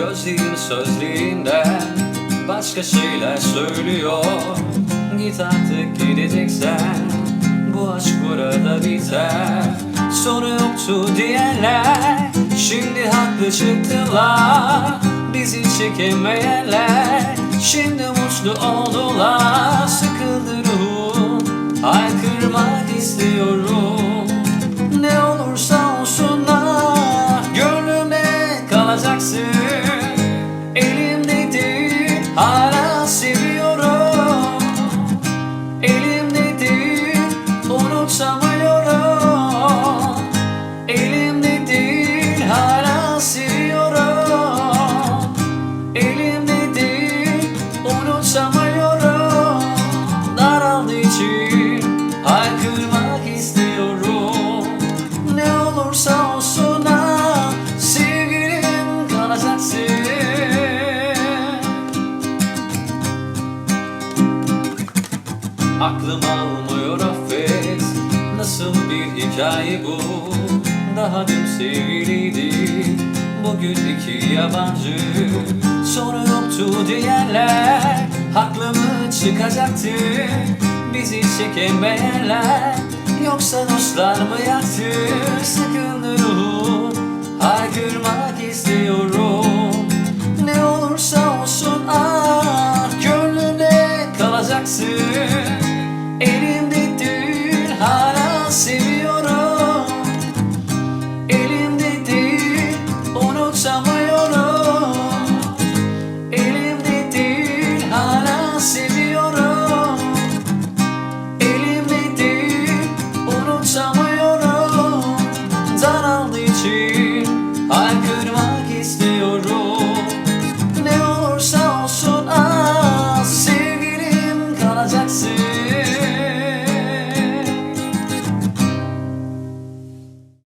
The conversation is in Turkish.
Gözlerin sözlerinden başka şeyler söylüyor. Git artık gideceksen bu aşk burada biter. Sonu yoktu diyenler şimdi haklı çıktılar. Bizi çekemeyenler için haykırmak istiyorum. Ne olursa olsun ha sevgilim kalacaksın. Aklım almıyor affet. Nasıl bir hikaye bu? Daha dün sevgiliydik Bugün iki yabancı. Sonu yoktu diyenler Haklı mı çıkacaktı Bizi çekemeyenler. Yoksa dostlar mı yaktı Sıkıldı ruhum Haykırmak istiyorum. Ne olursa olsun ah Gönlümde kalacaksın